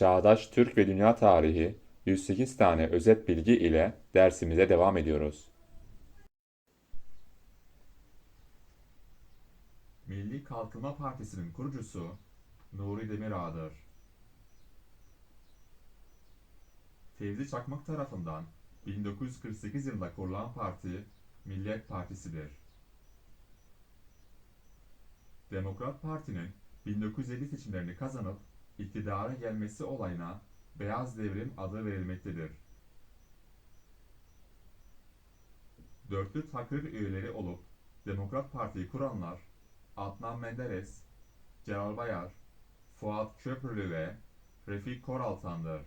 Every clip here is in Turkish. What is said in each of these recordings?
Çağdaş Türk ve Dünya Tarihi 108 tane özet bilgi ile dersimize devam ediyoruz. Milli Kalkınma Partisi'nin kurucusu Nuri Demirağ'dır. Fevzi Çakmak tarafından 1948 yılında kurulan parti Milliyet Partisi'dir. Demokrat Parti'nin 1950 seçimlerini kazanıp iktidara gelmesi olayına Beyaz Devrim adı verilmektedir. Dörtlü takrir üyeleri olup Demokrat Parti'yi kuranlar Adnan Menderes, Celal Bayar, Fuat Köprülü ve Refik Koraltan'dır.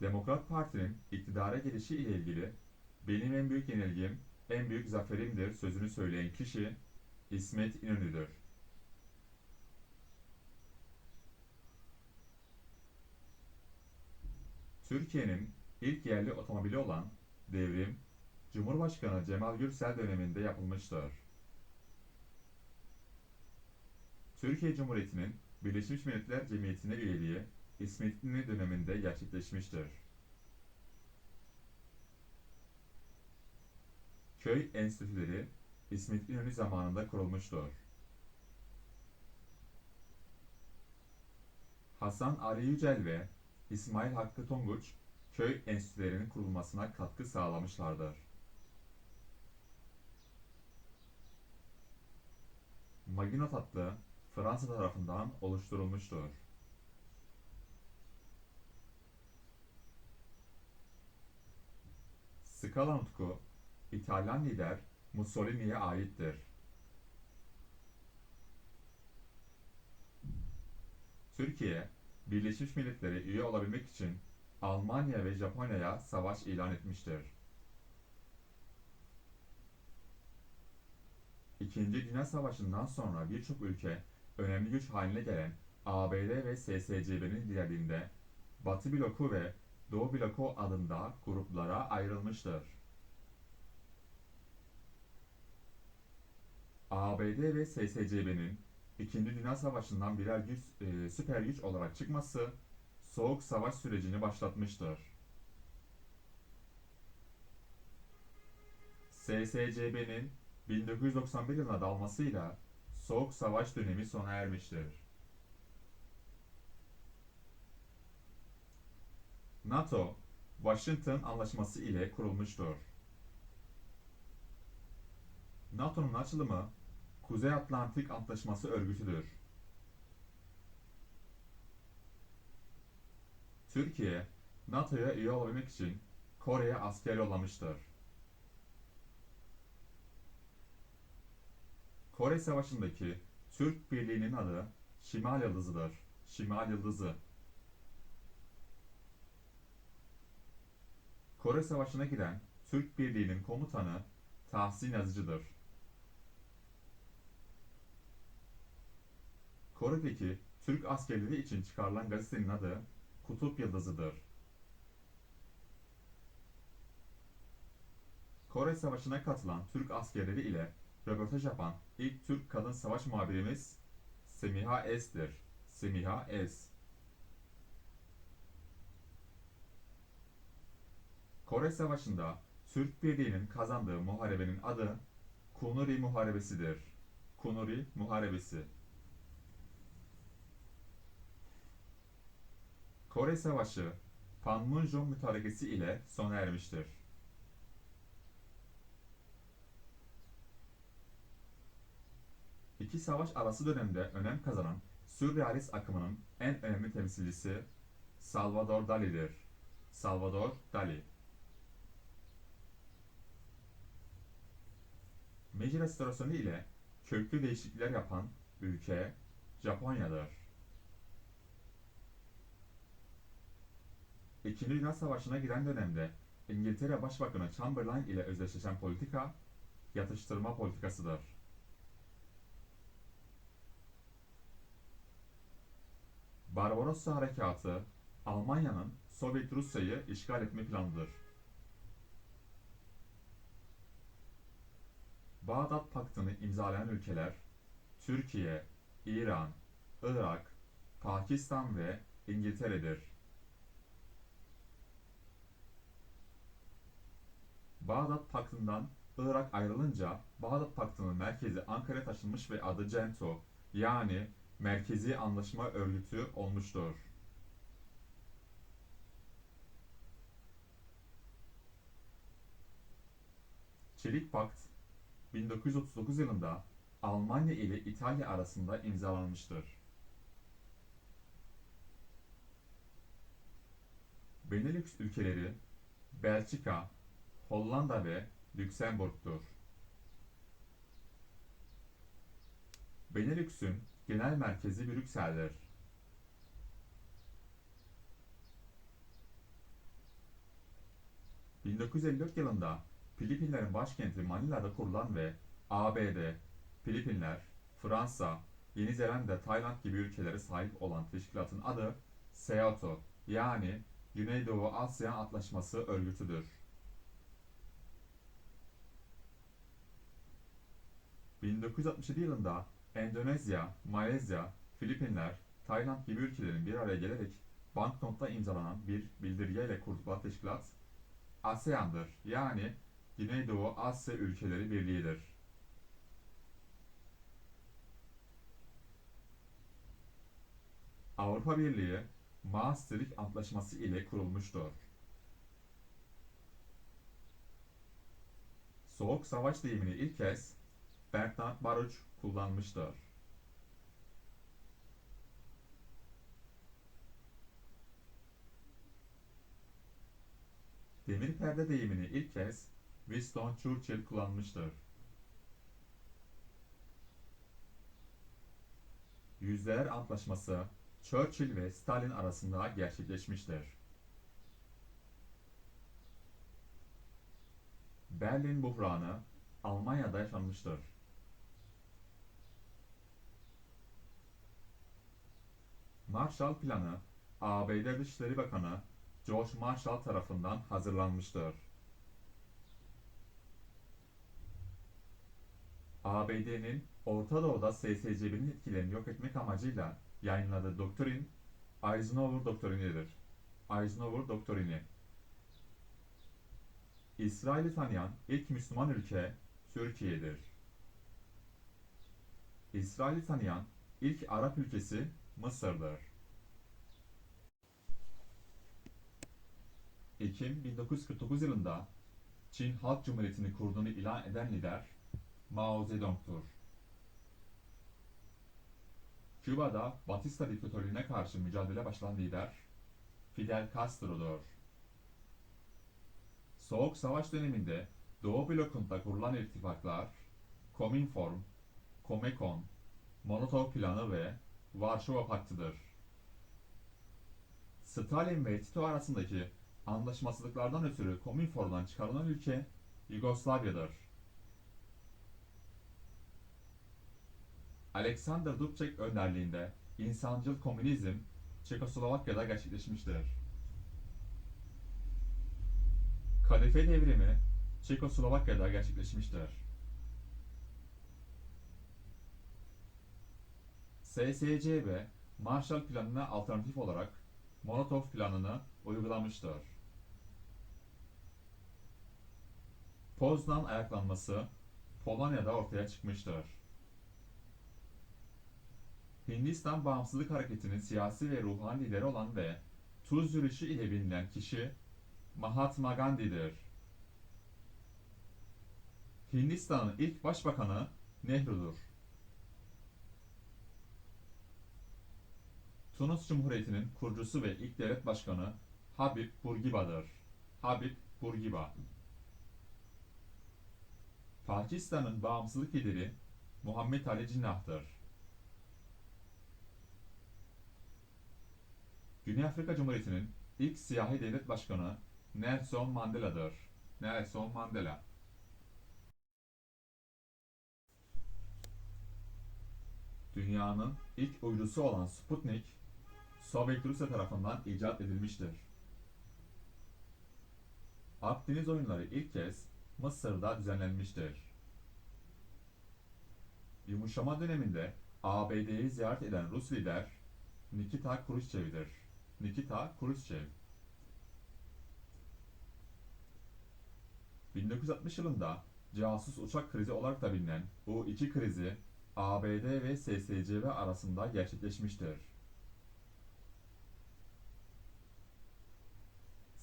Demokrat Parti'nin iktidara gelişi ile ilgili benim en büyük yenilgim, en büyük zaferimdir sözünü söyleyen kişi İsmet İnönü'dür. Türkiye'nin ilk yerli otomobili olan Devrim, Cumhurbaşkanı Cemal Gürsel döneminde yapılmıştır. Türkiye Cumhuriyeti'nin Birleşmiş Milletler Cemiyeti'ne üyeliği İsmet İnönü döneminde gerçekleşmiştir. Köy enstitüleri İsmet İnönü zamanında kurulmuştur. Hasan Ali Yücel ve İsmail Hakkı Tonguç köy enstitülerinin kurulmasına katkı sağlamışlardır. Maginot hattı Fransa tarafından oluşturulmuştur. Scala nutku İtalyan lider Mussolini'ye aittir. Türkiye, Birleşmiş Milletler'e üye olabilmek için Almanya ve Japonya'ya savaş ilan etmiştir. İkinci Dünya Savaşı'ndan sonra birçok ülke önemli güç haline gelen ABD ve SSCB'nin liderliğinde Batı bloku ve Doğu bloku adında gruplara ayrılmıştır. ABD ve SSCB'nin İkinci Dünya Savaşı'ndan birer güç, e, süper güç olarak çıkması Soğuk Savaş sürecini başlatmıştır. SSCB'nin 1991 yılına dalmasıyla Soğuk Savaş dönemi sona ermiştir. NATO, Washington Anlaşması ile kurulmuştur. NATO'nun açılımı Kuzey Atlantik Antlaşması örgütüdür. Türkiye, NATO'ya üye olabilmek için Kore'ye asker yollamıştır. Kore Savaşı'ndaki Türk Birliği'nin adı Şimal Yıldızı'dır. Şimal Yıldızı. Kore Savaşı'na giden Türk Birliği'nin komutanı Tahsin Yazıcı'dır. Kore'deki Türk askerleri için çıkarılan gazetenin adı Kutup Yıldızı'dır. Kore Savaşı'na katılan Türk askerleri ile röportaj yapan ilk Türk kadın savaş muhabirimiz Semiha Es'tir. Semiha Es. Kore Savaşı'nda Türk Birliği'nin kazandığı muharebenin adı Kunuri Muharebesi'dir. Kunuri Muharebesi. Kore Savaşı Panmunjom mütarekesi ile sona ermiştir. İki savaş arası dönemde önem kazanan sürrealist akımının en önemli temsilcisi Salvador Dali'dir. Salvador Dali. Meiji restorasyonu ile köklü değişiklikler yapan ülke Japonya'dır. İkinci Dünya Savaşı'na giden dönemde İngiltere Başbakanı Chamberlain ile özdeşleşen politika yatıştırma politikasıdır. Barbarossa Harekatı Almanya'nın Sovyet Rusya'yı işgal etme planıdır. Bağdat Paktı'nı imzalayan ülkeler Türkiye, İran, Irak, Pakistan ve İngiltere'dir. Bağdat Paktı'ndan Irak ayrılınca Bağdat Paktı'nın merkezi Ankara'ya taşınmış ve adı CENTO yani Merkezi Anlaşma Örgütü olmuştur. Çelik Pakt 1939 yılında Almanya ile İtalya arasında imzalanmıştır. Benelux ülkeleri Belçika, Hollanda ve Lüksemburg'dur. Benelux'ün genel merkezi Brüksel'dir. ...1954 yılında Filipinlerin başkenti Manila'da kurulan ve ABD, Filipinler, Fransa, Yeni Zelanda, Tayland gibi ülkelere sahip olan teşkilatın adı SEATO yani Güneydoğu Asya Antlaşması Örgütüdür. 1967 yılında Endonezya, Malezya, Filipinler, Tayland gibi ülkelerin bir araya gelerek banknotta imzalanan bir bildirgeyle kurdukları teşkilat ASEAN'dır. Yani Güneydoğu Asya Ülkeleri Birliği'dir. Avrupa Birliği Maastricht Antlaşması ile kurulmuştur. Soğuk Savaş deyimini ilk kez Bernard Baruch kullanmıştır. Demir perde deyimini ilk kez Winston Churchill kullanmıştır. Yüzdeler Antlaşması Churchill ve Stalin arasında gerçekleşmiştir. Berlin buhranı Almanya'da yaşanmıştır. Marshall Planı ABD Dışişleri Bakanı George Marshall tarafından hazırlanmıştır. ABD'nin Orta Doğu'da SSCB'nin etkilerini yok etmek amacıyla yayınladığı doktrin Eisenhower doktrinidir. Eisenhower doktrini. İsrail'i tanıyan ilk Müslüman ülke Türkiye'dir. İsrail'i tanıyan ilk Arap ülkesi Mısır'dır. Ekim 1949 yılında Çin Halk Cumhuriyeti'ni kurduğunu ilan eden lider Mao Zedong'tur. Küba'da Batista diktatörlüğüne karşı mücadele başlayan lider Fidel Castro'dur. Soğuk Savaş döneminde Doğu blokunda kurulan ittifaklar Kominform, Comecon, Molotov Planı ve Varşova Paktı'dır. Stalin ve Tito arasındaki anlaşmazlıklardan ötürü Kominform'dan çıkarılan ülke Yugoslavya'dır. Alexander Dubček önderliğinde insancıl komünizm Çekoslovakya'da gerçekleşmiştir. Kadife devrimi Çekoslovakya'da gerçekleşmiştir. SSCB Marshall Planı'na alternatif olarak Molotov Planı'nı uygulamıştır. Poznan ayaklanması Polonya'da ortaya çıkmıştır. Hindistan Bağımsızlık Hareketi'nin siyasi ve ruhani lideri olan ve tuz yürüyüşü ile bilinen kişi Mahatma Gandhi'dir. Hindistan'ın ilk başbakanı Nehru'dur. Tunus Cumhuriyeti'nin kurucusu ve ilk devlet başkanı Habib Bourguiba'dır. Habib Bourguiba. Pakistan'ın bağımsızlık lideri Muhammed Ali Cinnah'tır. Güney Afrika Cumhuriyeti'nin ilk siyahi devlet başkanı Nelson Mandela'dır. Nelson Mandela. Dünyanın ilk uydusu olan Sputnik, Sovyet Rusya tarafından icat edilmiştir. Akdeniz oyunları ilk kez Mısır'da düzenlenmiştir. Yumuşama döneminde ABD'yi ziyaret eden Rus lider Nikita Khrushchev'dir. Nikita Khrushchev 1960 yılında casus uçak krizi olarak da bilinen bu iki krizi ABD ve SSCB arasında gerçekleşmiştir.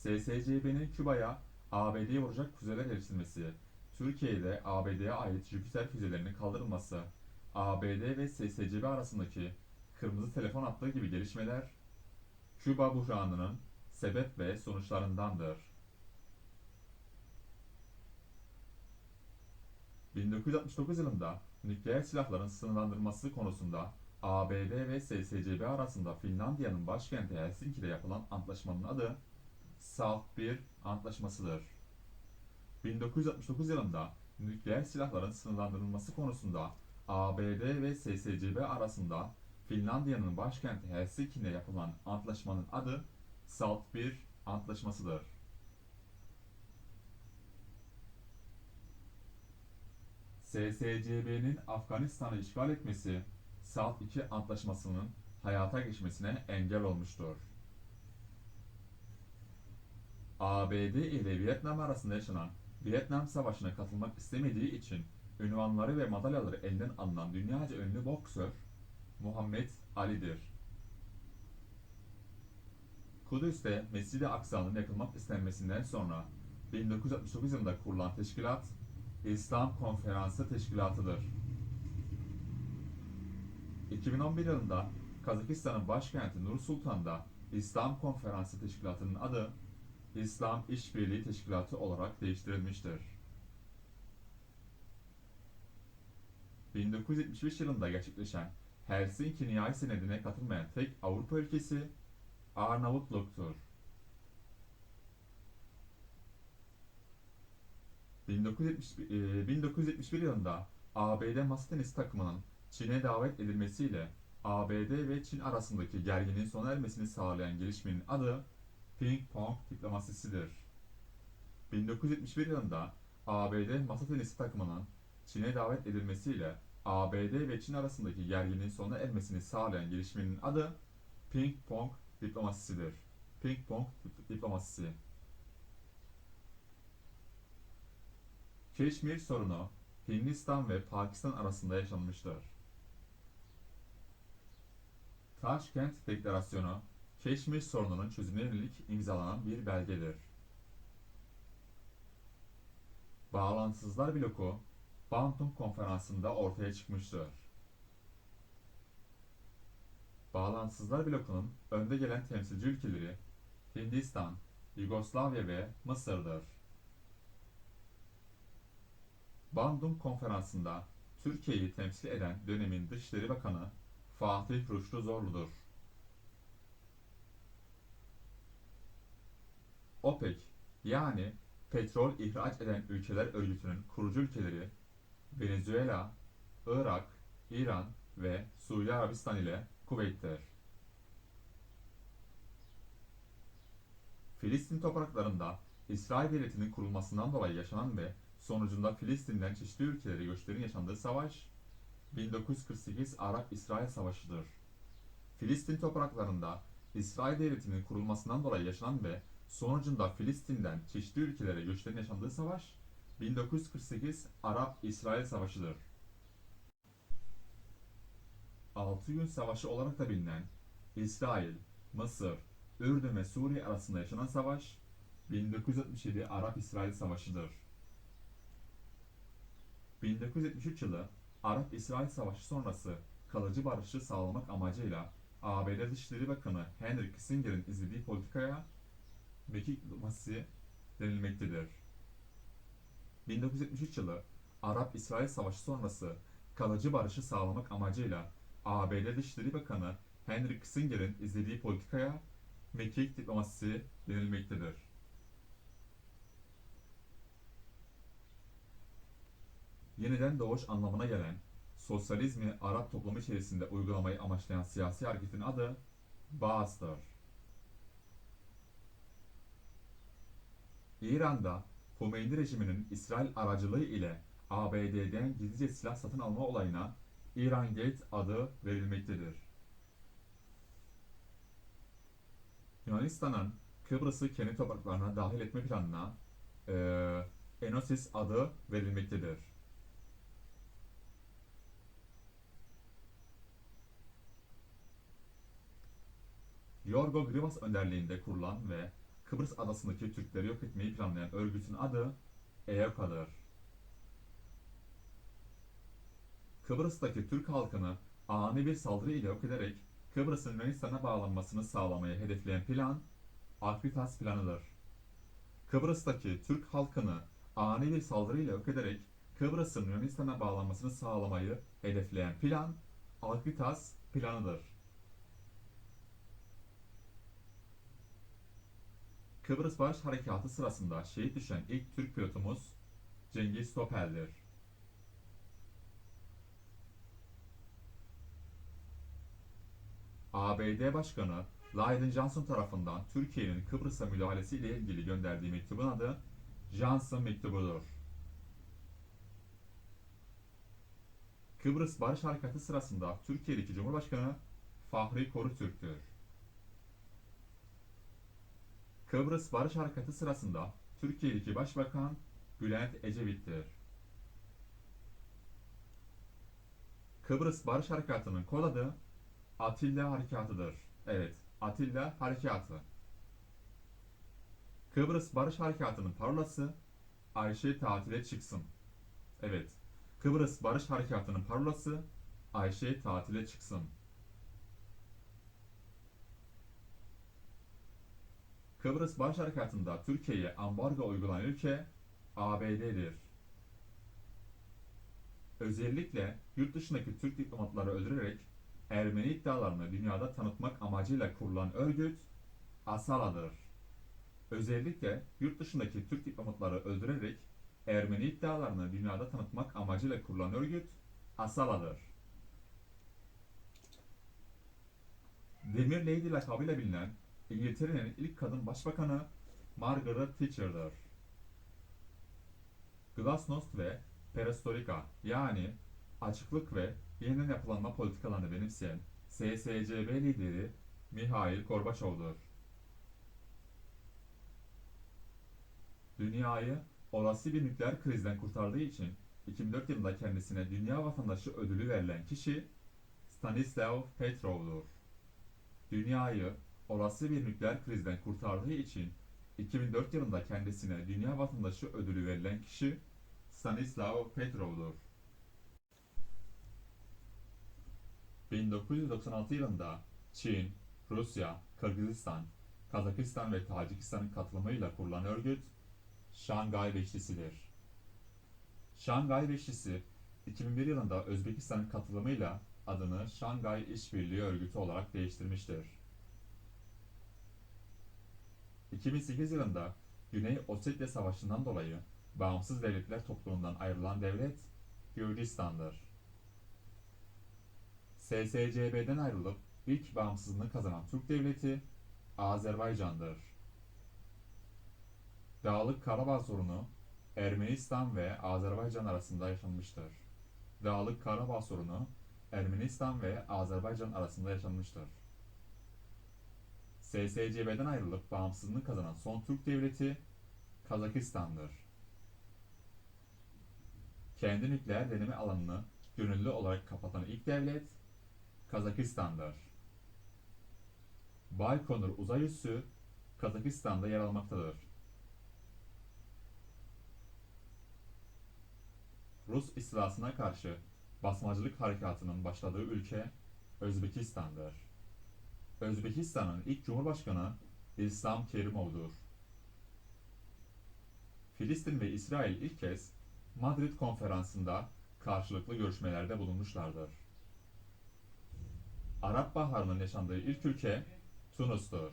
SSCB'nin Küba'ya ABD'ye vuracak füzeler geliştirmesi, Türkiye'de ABD'ye ait Jüpiter füzelerinin kaldırılması, ABD ve SSCB arasındaki kırmızı telefon hattı gibi gelişmeler, Küba buhranının sebep ve sonuçlarındandır. 1969 yılında nükleer silahların sınırlandırılması konusunda ABD ve SSCB arasında Finlandiya'nın başkenti Helsinki'de yapılan antlaşmanın adı SALT 1 Antlaşması'dır. 1969 yılında nükleer silahların sınırlandırılması konusunda ABD ve SSCB arasında Finlandiya'nın başkenti Helsinki'de yapılan antlaşmanın adı SALT 1 Antlaşması'dır. SSCB'nin Afganistan'ı işgal etmesi, SALT 2 Antlaşması'nın hayata geçmesine engel olmuştur. ABD ile Vietnam arasında yaşanan Vietnam Savaşı'na katılmak istemediği için ünvanları ve madalyaları elinden alınan dünyaca ünlü boksör Muhammed Ali'dir. Kudüs'te Mescid-i Aksa'nın yakılmak istenmesinden sonra 1969 yılında kurulan teşkilat İslam Konferansı Teşkilatı'dır. 2011 yılında Kazakistan'ın başkenti Nur Sultan'da İslam Konferansı Teşkilatı'nın adı İslam İşbirliği Teşkilatı olarak değiştirilmiştir. 1975 yılında gerçekleşen Helsinki Nihai Senedi'ne katılmayan tek Avrupa ülkesi Arnavutluk'tur. 1970 e, 1971 yılında ABD masa tenisi takımının Çin'e davet edilmesiyle ABD ve Çin arasındaki gerginliğin sona ermesini sağlayan gelişmenin adı Ping Pong diplomasisidir. 1971 yılında ABD masa tenisi takımının Çin'e davet edilmesiyle ABD ve Çin arasındaki gerginliğin sona ermesini sağlayan gelişmenin adı Ping Pong diplomasisidir. Ping Pong diplomasisi. Keşmir sorunu Hindistan ve Pakistan arasında yaşanmıştır. Taşkent Deklarasyonu Keşmir sorununun çözümüne imzalanan bir belgedir. Bağlantısızlar bloku Bantum Konferansı'nda ortaya çıkmıştır. Bağlantısızlar blokunun önde gelen temsilci ülkeleri Hindistan, Yugoslavya ve Mısır'dır. Bandung Konferansı'nda Türkiye'yi temsil eden dönemin Dışişleri Bakanı Fatih Ruştu Zorlu'dur. OPEC yani petrol ihraç eden ülkeler örgütünün kurucu ülkeleri Venezuela, Irak, İran ve Suudi Arabistan ile Kuveyt'tir. Filistin topraklarında İsrail devletinin kurulmasından dolayı yaşanan ve sonucunda Filistin'den çeşitli ülkelere göçlerin yaşandığı savaş 1948 Arap-İsrail Savaşı'dır. Filistin topraklarında İsrail devletinin kurulmasından dolayı yaşanan ve sonucunda Filistin'den çeşitli ülkelere göçlerin yaşandığı savaş 1948 Arap-İsrail Savaşı'dır. 6 gün savaşı olarak da bilinen İsrail, Mısır, Ürdün ve Suriye arasında yaşanan savaş 1967 Arap-İsrail Savaşı'dır. 1973 yılı Arap-İsrail Savaşı sonrası kalıcı barışı sağlamak amacıyla ABD Dışişleri Bakanı Henry Kissinger'in izlediği politikaya mekik diplomasisi denilmektedir. 1973 yılı Arap-İsrail Savaşı sonrası kalıcı barışı sağlamak amacıyla ABD Dışişleri Bakanı Henry Kissinger'in izlediği politikaya mekik diplomasisi denilmektedir. Yeniden doğuş anlamına gelen sosyalizmi Arap toplumu içerisinde uygulamayı amaçlayan siyasi hareketin adı Baas'tır. İran'da Hümeyni rejiminin İsrail aracılığı ile ABD'den gizlice silah satın alma olayına İran Gate adı verilmektedir. Yunanistan'ın Kıbrıs'ı kendi topraklarına dahil etme planına eee Enosis adı verilmektedir. Yorgo Grivas önderliğinde kurulan ve Kıbrıs adasındaki Türkleri yok etmeyi planlayan örgütün adı EOKA'dır. Kıbrıs'taki Türk halkını ani bir saldırı ile yok ederek Kıbrıs'ın Yunanistan'a bağlanmasını sağlamayı hedefleyen plan Akvitas planıdır. Kıbrıs'taki Türk halkını ani bir saldırı ile yok ederek Kıbrıs'ın Yunanistan'a bağlanmasını sağlamayı hedefleyen plan Akvitas planıdır. Kıbrıs Barış Harekatı sırasında şehit düşen ilk Türk pilotumuz Cengiz Topel'dir. ABD Başkanı Lyndon Johnson tarafından Türkiye'nin Kıbrıs'a müdahalesi ile ilgili gönderdiği mektubun adı Johnson Mektubudur. Kıbrıs Barış Harekatı sırasında Türkiye'deki Cumhurbaşkanı Fahri Korutürk'tür. Kıbrıs Barış Harekatı sırasında Türkiye'deki Başbakan Bülent Ecevit'tir. Kıbrıs Barış Harekatı'nın kod adı Atilla Harekatı'dır. Evet, Atilla Harekatı. Kıbrıs Barış Harekatı'nın parolası Ayşe tatile çıksın. Evet, Kıbrıs Barış Harekatı'nın parolası Ayşe tatile çıksın. Kıbrıs Barış Harekatı'nda Türkiye'ye ambargo uygulanan ülke ABD'dir. Özellikle yurt dışındaki Türk diplomatları öldürerek Ermeni iddialarını dünyada tanıtmak amacıyla kurulan örgüt Asala'dır. Özellikle yurt dışındaki Türk diplomatları öldürerek Ermeni iddialarını dünyada tanıtmak amacıyla kurulan örgüt Asala'dır. Demir Lady lakabıyla bilinen İngiltere'nin ilk kadın başbakanı Margaret Thatcher'dır. Glasnost ve Perestroika yani açıklık ve yeniden yapılanma politikalarını benimseyen SSCB lideri Mihail Gorbaçov'dur. Dünyayı olası bir nükleer krizden kurtardığı için 2004 yılında kendisine Dünya Vatandaşı ödülü verilen kişi Stanislav Petrov'dur. Dünyayı olası bir nükleer krizden kurtardığı için 2004 yılında kendisine Dünya Vatandaşı ödülü verilen kişi Stanislav Petrov'dur. 1996 yılında Çin, Rusya, Kırgızistan, Kazakistan ve Tacikistan'ın katılımıyla kurulan örgüt Şangay Beşlisi'dir. Şangay Beşlisi 2001 yılında Özbekistan'ın katılımıyla adını Şangay İşbirliği Örgütü olarak değiştirmiştir. 2008 yılında Güney Ossetya Savaşı'ndan dolayı Bağımsız Devletler Topluluğundan ayrılan devlet Gürcistan'dır. SSCB'den ayrılıp ilk bağımsızlığını kazanan Türk devleti Azerbaycan'dır. Dağlık Karabağ sorunu Ermenistan ve Azerbaycan arasında yaşanmıştır. Dağlık Karabağ sorunu Ermenistan ve Azerbaycan arasında yaşanmıştır. SSCB'den ayrılıp bağımsızlığını kazanan son Türk devleti Kazakistan'dır. Kendi nükleer deneme alanını gönüllü olarak kapatan ilk devlet Kazakistan'dır. Baykonur uzay üssü Kazakistan'da yer almaktadır. Rus istilasına karşı basmacılık harekatının başladığı ülke Özbekistan'dır. Özbekistan'ın ilk cumhurbaşkanı İslam Kerimov'dur. Filistin ve İsrail ilk kez Madrid konferansında karşılıklı görüşmelerde bulunmuşlardır. Arap Baharı'nın yaşandığı ilk ülke Tunus'tur.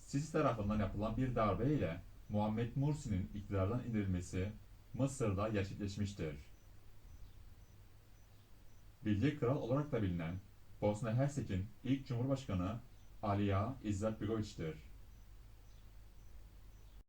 Sisi tarafından yapılan bir darbe ile Muhammed Mursi'nin iktidardan indirilmesi Mısır'da gerçekleşmiştir. Bilge Kral olarak da bilinen Bosna Hersek'in ilk cumhurbaşkanı Alija İzetbegoviç'tir.